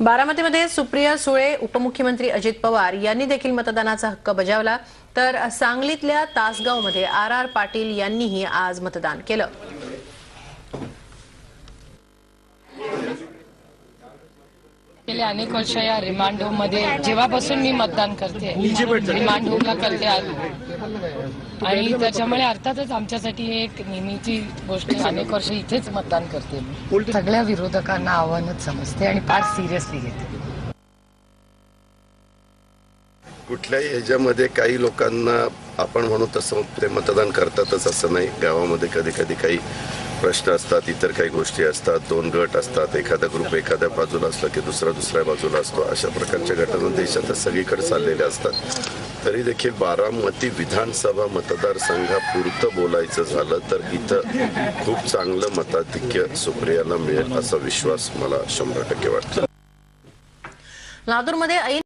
बारामतीमध्ये सुप्रिया सुळे उपमुख्यमंत्री अजित पवार यांनी देखील मतदानाचा हक्क बजावला. तर सांगलीतल्या तासगावमध्ये आर आर पाटील यांनीही आज मतदान केलं. गेले अनेक वर्ष या रिमांड होममध्ये जेव्हापासून मी मतदान करते रिमांड होमला करते. आणि त्याच्यामुळे अर्थातच आमच्यासाठी हे एक नेहमीची गोष्ट. अनेक वर्ष इथेच मतदान करते मी. सगळ्या विरोधकांना आव्हानच समजते आणि फार सिरियसली घेते कुठल्याही ह्याच्यामध्ये काही लोकांना आपण म्हणू तसं ते मतदान करतातच असं नाही. गावामध्ये कधी कधी काही प्रश्न असतात इतर काही गोष्टी असतात दोन गट असतात एखादा ग्रुप एखाद्या बाजूला असला की दुसरा दुसऱ्या बाजूला असतो. अशा प्रकारच्या घटना देशात सगळीकडे चाललेल्या असतात. तरी देखील बारामती विधानसभा मतदारसंघापुरतं बोलायचं झालं तर इथं खूप चांगलं मताधिक्य सुप्रियाला मिळेल असा विश्वास मला शंभर टक्के वाटतो. लातूरमध्ये ऐन